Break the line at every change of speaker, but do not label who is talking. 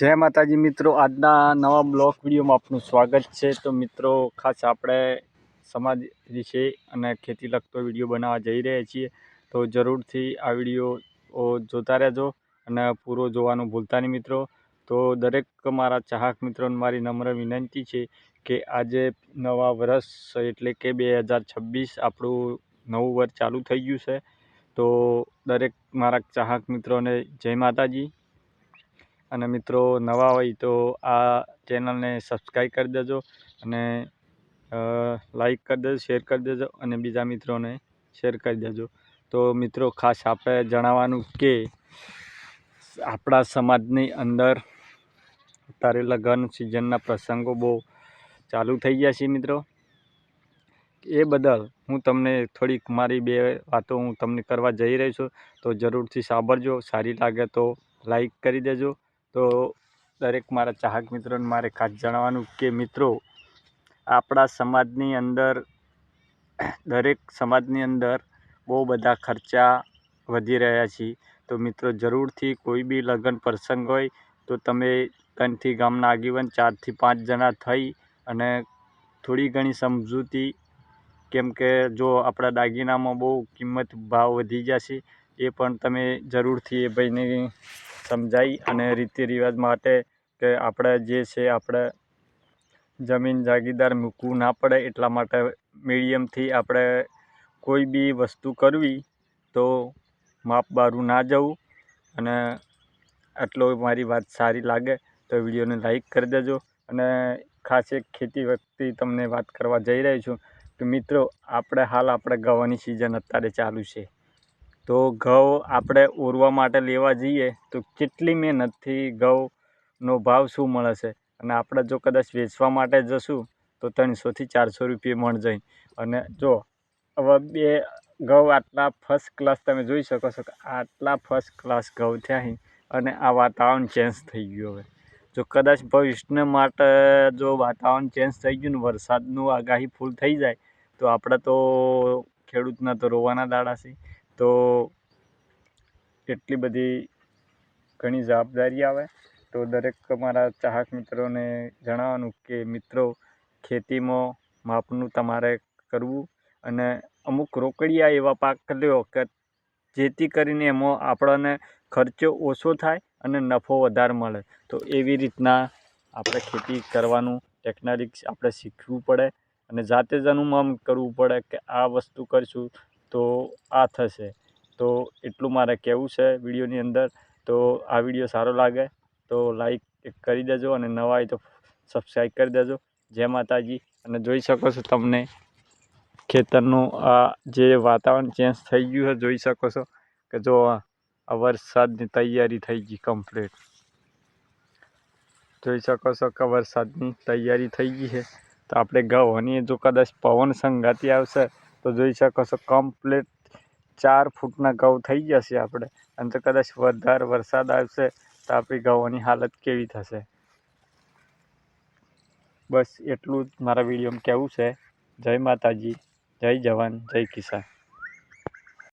જય માતાજી મિત્રો, આજના નવા બ્લોગ વિડીયોમાં આપનું સ્વાગત છે. તો મિત્રો, ખાસ આપણે સમાજ વિશે અને ખેતી લગતો વીડિયો બનાવવા જઈ રહ્યા છીએ. તો જરૂરથી આ વીડિયો જોતા રહેજો અને પૂરો જોવાનું ભૂલતા નહીં મિત્રો. તો દરેક મારા ચાહક મિત્રોને મારી નમ્ર વિનંતી છે કે આજે નવા વર્ષ એટલે કે બે હજાર છવ્વીસ આપણું નવું વર્ષ ચાલુ થઈ ગયું છે. તો દરેક મારા ચાહક મિત્રોને જય માતાજી. અને મિત્રો નવા હોય તો આ ચેનલને સબસ્ક્રાઈબ કરી દેજો અને લાઈક કરી દેજો શેર કરી દેજો અને બીજા મિત્રોને શેર કરી દેજો. તો મિત્રો ખાસ આપણે જણાવવાનું કે આપણા સમાજની અંદર અત્યારે લગ્ન સિઝનના પ્રસંગો બહુ ચાલુ થઈ ગયા છે મિત્રો. એ બદલ હું તમને થોડીક મારી બે વાતો હું તમને કરવા જઈ રહી છું. તો જરૂરથી સાંભળજો. સારી લાગે તો લાઈક કરી દેજો. તો દરેક મારા ચાહક મિત્રોને મારે ખાસ જણાવવાનું કે મિત્રો, આપણા સમાજની અંદર, દરેક સમાજની અંદર બહુ બધા ખર્ચા વધી રહ્યા છે. તો મિત્રો, જરૂરથી કોઈ બી લગ્ન પ્રસંગ હોય તો તમે ત્રણથી ગામના આગેવાન, ચારથી પાંચ જણા થઈ અને થોડી ઘણી સમજૂતી, કેમ કે જો આપણા દાગીનામાં બહુ કિંમત ભાવ વધી જશે, એ પણ તમે જરૂરથી એ ભાઈને સમજાવી અને રીતિ રિવાજ માટે કે આપણે જે છે આપણે જમીન જાગીરદાર મૂકવું ના પડે એટલા માટે મીડિયમથી આપણે કોઈ બી વસ્તુ કરવી તો માપ બારું ના જવું અને આટલો મારી વાત સારી લાગે તો વિડીયોને લાઈક કરી દેજો અને ખાસ એક ખેતી વખતે તમને વાત કરવા જઈ રહ્યો છું કે મિત્રો, આપણે હાલ આપણે ગવાની સિઝન અત્યારે ચાલુ છે. તો ઘઉં આપણે ઓરવા માટે લેવા જઈએ તો કેટલી મહેનતથી ઘઉંનો ભાવ શું મળે છે? અને આપણે જો કદાચ વેચવા માટે જશું તો ત્રણસોથી ચારસો રૂપિયે મણ જાય અને જો, હવે બે ઘઉં આટલા ફર્સ્ટ ક્લાસ તમે જોઈ શકો છો કે આટલા ફર્સ્ટ ક્લાસ ઘઉં થયા અને આ વાતાવરણ ચેન્જ થઈ ગયું હવે. જો કદાચ ભવિષ્યને માટે જો વાતાવરણ ચેન્જ થઈ ગયું ને, વરસાદનું આગાહી ફૂલ થઈ જાય, તો આપણે તો ખેડૂતના તો રોવાના દાડા છે. તો એટલી બધી ઘણી જવાબદારી આવે. તો દરેક મારા ચાહક મિત્રોને જણાવવાનું કે મિત્રો, ખેતીમાં માપનું તમારે કરવું અને અમુક રોકડિયા એવા પાક લ્યો કે જેથી કરીને એમાં આપણને ખર્ચો ઓછો થાય અને નફો વધારે મળે. તો એવી રીતના આપણે ખેતી કરવાનું ટેકનિક આપણે શીખવું પડે અને જાતે જ અનુમાન કરવું પડે કે આ વસ્તુ કરીશું તો આ થશે. તો એટલું મારે કહેવું છે વિડીયોની અંદર. તો આ વીડિયો સારો લાગે તો લાઈક કરી દેજો અને નવા હોય તો સબસ્ક્રાઈબ કરી દેજો. જય માતાજી. અને જોઈ શકો છો તમને ખેતરનું આ જે વાતાવરણ ચેન્જ થઈ ગયું છે, જોઈ શકો છો કે જો આ વરસાદની તૈયારી થઈ ગઈ કમ્પ્લીટ જોઈ શકો છો કે વરસાદની તૈયારી થઈ ગઈ છે. તો આપણે ઘઉંની જો કદાચ પવન સંગાતી આવશે તો જોઈ શકો છો કમ્પ્લીટ ચાર ફૂટના ઘઉં થઈ જશે આપણે. અને તો કદાચ વધારે વરસાદ આવશે તો આપણી ઘઉંની હાલત કેવી થશે. બસ એટલું જ મારા વિડીયોમાં કહેવું છે. જય માતાજી, જય જવાન, જય કિસાન.